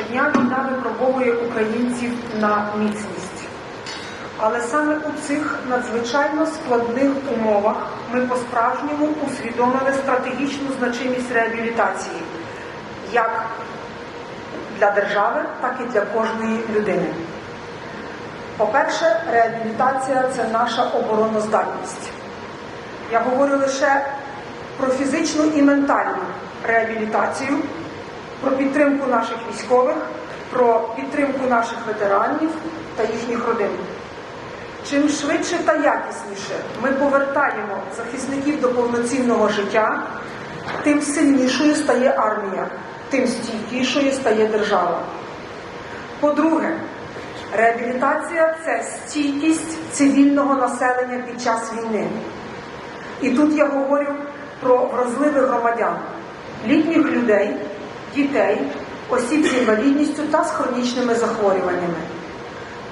Щодня війна випробовує українців на міцність. Але саме у цих надзвичайно складних умовах ми по-справжньому усвідомили стратегічну значимість реабілітації як для держави, так і для кожної людини. По-перше, реабілітація це наша обороноздатність. Я говорю лише про фізичну і ментальну реабілітацію, про підтримку наших військових, про підтримку наших ветеранів та їхніх родин. Чим швидше та якісніше ми повертаємо захисників до повноцінного життя, тим сильнішою стає армія, тим стійкішою стає держава. По-друге, реабілітація це стійкість цивільного населення під час війни. І тут я говорю про вразливих громадян, літніх людей, дітей, осіб з інвалідністю та з хронічними захворюваннями.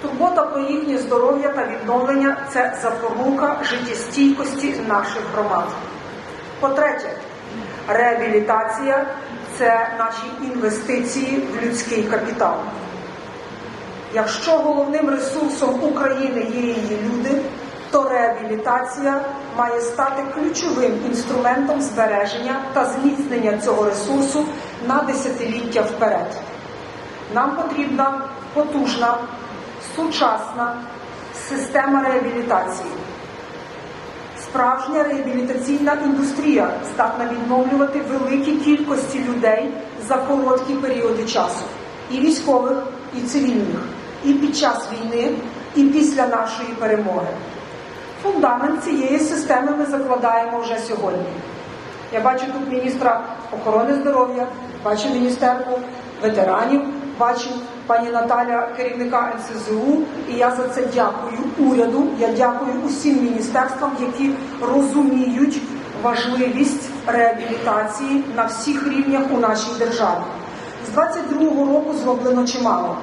Турбота про їхнє здоров'я та відновлення це запорука життєстійкості наших громад. По-третє, реабілітація це наші інвестиції в людський капітал. Якщо головним ресурсом України є її люди, то реабілітація має стати ключовим інструментом збереження та зміцнення цього ресурсу на десятиліття вперед. Нам потрібна потужна, сучасна система реабілітації. Справжня реабілітаційна індустрія здатна відновлювати великі кількості людей за короткі періоди часу, і військових, і цивільних, і під час війни, і після нашої перемоги. Фундамент цієї системи ми закладаємо вже сьогодні. Я бачу тут міністра охорони здоров'я, бачу міністерку ветеранів, бачу пані Наталя, керівника НСЗУ, і я за це дякую уряду. Я дякую усім міністерствам, які розуміють важливість реабілітації на всіх рівнях у нашій державі. З 22-го року зроблено чимало.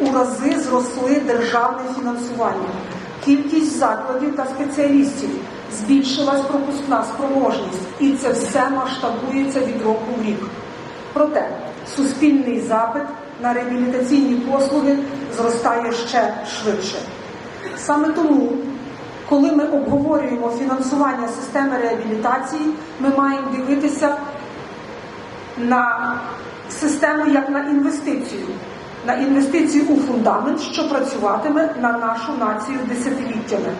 У рази зросли державне фінансування. Кількість закладів та спеціалістів збільшилась пропускна спроможність, і це все масштабується від року в рік. Проте суспільний запит на реабілітаційні послуги зростає ще швидше. Саме тому, коли ми обговорюємо фінансування системи реабілітації, ми маємо дивитися на систему як на інвестицію, на інвестицію у фундамент, що працюватиме на нашу націю десятиліттями.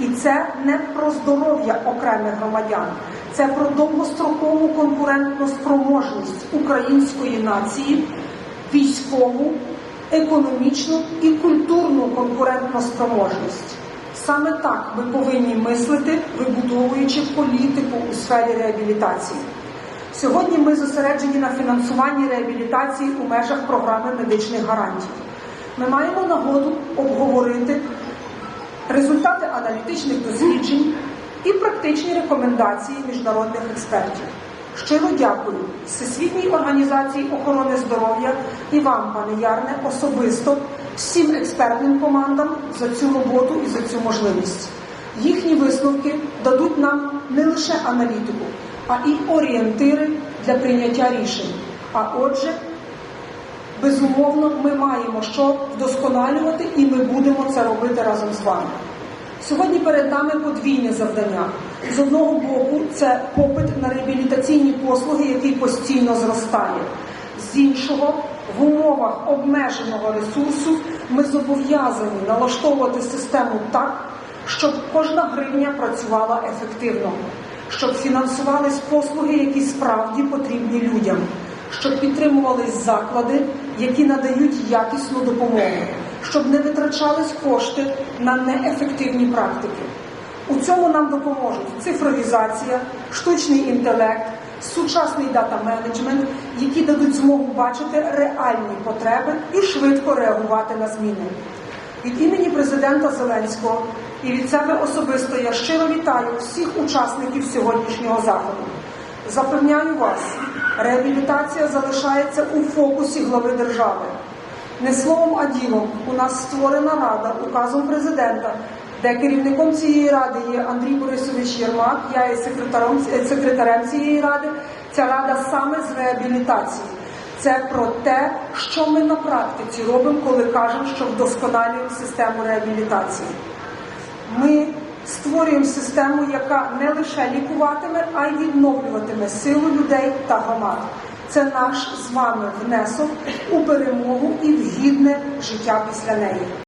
І це не про здоров'я окремих громадян, це про довгострокову конкурентну спроможність української нації, військову, економічну і культурну конкурентну спроможність. Саме так ми повинні мислити, вибудовуючи політику у сфері реабілітації. Сьогодні ми зосереджені на фінансуванні реабілітації у межах програми медичних гарантій. Ми маємо нагоду обговорити результати аналітичних досліджень і практичні рекомендації міжнародних експертів. Щиро дякую Всесвітній організації охорони здоров'я і вам, пане Ярне, особисто всім експертним командам за цю роботу і за цю можливість. Їхні висновки дадуть нам не лише аналітику, а і орієнтири для прийняття рішень. А отже, безумовно, ми маємо що вдосконалювати, і ми будемо це робити вами. Сьогодні перед нами подвійне завдання. З одного боку, це попит на реабілітаційні послуги, який постійно зростає. З іншого, в умовах обмеженого ресурсу ми зобов'язані налаштовувати систему так, щоб кожна гривня працювала ефективно, щоб фінансувались послуги, які справді потрібні людям, щоб підтримувались заклади, які надають якісну допомогу щоб не витрачались кошти на неефективні практики. У цьому нам допоможуть цифровізація, штучний інтелект, сучасний дата-менеджмент, які дадуть змогу бачити реальні потреби і швидко реагувати на зміни. Від імені президента Зеленського і від себе особисто я щиро вітаю всіх учасників сьогоднішнього заходу. Запевняю вас, реабілітація залишається у фокусі глави держави. Не словом, а ділом у нас створена рада указом президента, де керівником цієї ради є Андрій Борисович Єрмак, я є секретарем, секретарем цієї ради. Ця рада саме з реабілітації. Це про те, що ми на практиці робимо, коли кажемо, що вдосконалюємо систему реабілітації. Ми створюємо систему, яка не лише лікуватиме, а й відновлюватиме силу людей та громад. Це наш з вами внесок у перемогу і в гідне життя після неї.